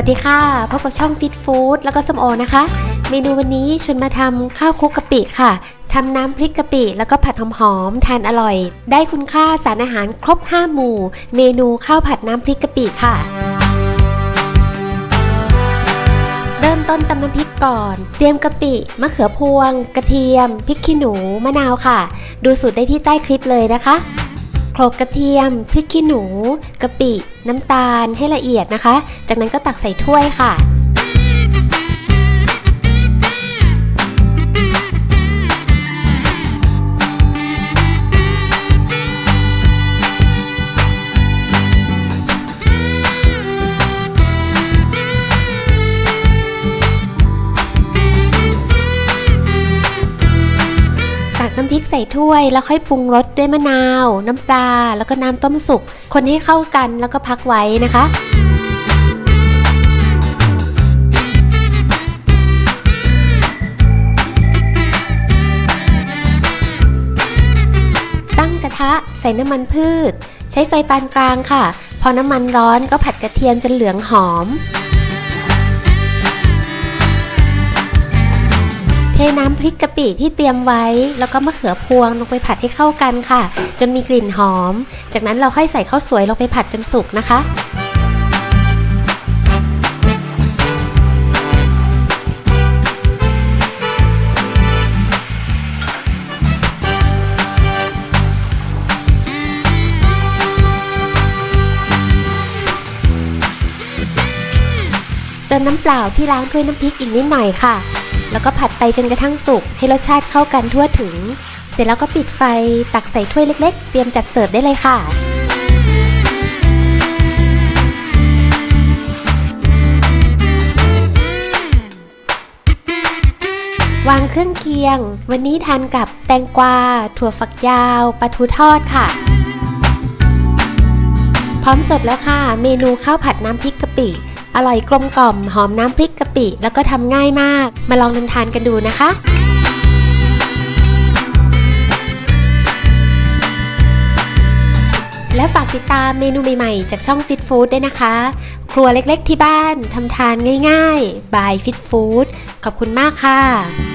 วัสดีค่ะ พบกับช่องฟิตฟู้ดแล้วก็สมโอนะคะ เมนูวันนี้ชวนมาทำข้าวคลุกกะปิค่ะทำน้ำพริกกะปิ แล้วก็ผัดหอมๆทานอร่อย ได้คุณค่าสารอาหารครบ 5 หมู่ เมนูข้าวผัดน้ำพริกกะปิค่ะ เริ่มต้นตำน้ำพริกก่อน เตรียมกะปิมะเขือพวง กระเทียมพริกขี้หนูมะนาวค่ะ ดูสูตรได้ที่ใต้คลิปเลยนะคะ โขลกกระเทียม พริกขี้หนู กะปิ น้ำตาลให้ละเอียดนะคะ จากนั้นก็ตักใส่ถ้วยค่ะ ใส่ถ้วย แล้วค่อยปรุงรสด้วยมะนาว น้ำปลา แล้วก็น้ำต้มสุก คนให้เข้ากันแล้วก็พักไว้นะคะตั้งกระทะใส่น้ำมันพืช ใช้ไฟปานกลางค่ะ พอน้ำมันร้อนก็ผัดกระเทียมจนเหลืองหอม เทน้ำพริกกะปิที่เตรียมไว้ แล้วก็มะเขือพวงลงไปผัดให้เข้ากันค่ะ จนมีกลิ่นหอม จากนั้นเราค่อยใส่ข้าวสวยลงไปผัดจนสุกนะคะเติมน้ำเปล่าที่ล้างถ้วยน้ำพริกอีกนิดหน่อยค่ะ แล้วก็ผัดไปจนกระทั่งสุกให้รสชาติเข้ากันทั่วถึง เสร็จแล้วก็ปิดไฟตักใส่ถ้วยเล็ก ๆ เตรียมจัดเสิร์ฟได้เลยค่ะวางเครื่องเคียง วันนี้ทานกับแตงกวา ถั่วฝักยาวปลาทูทอดค่ะ พร้อมเสิร์ฟแล้วค่ะ เมนูข้าวผัดน้ำพริกกะปิ อร่อยกลมกล่อมหอมน้ำพริกกะปิ แล้วก็ทำง่ายมาก มาลองทำทานกันดูนะคะและฝากติดตามเมนูใหม่ๆ จากช่อง Fit Food ด้วยนะคะ ครัวเล็กๆที่บ้านทำทานง่ายๆ บาย Fit Food ขอบคุณมากค่ะ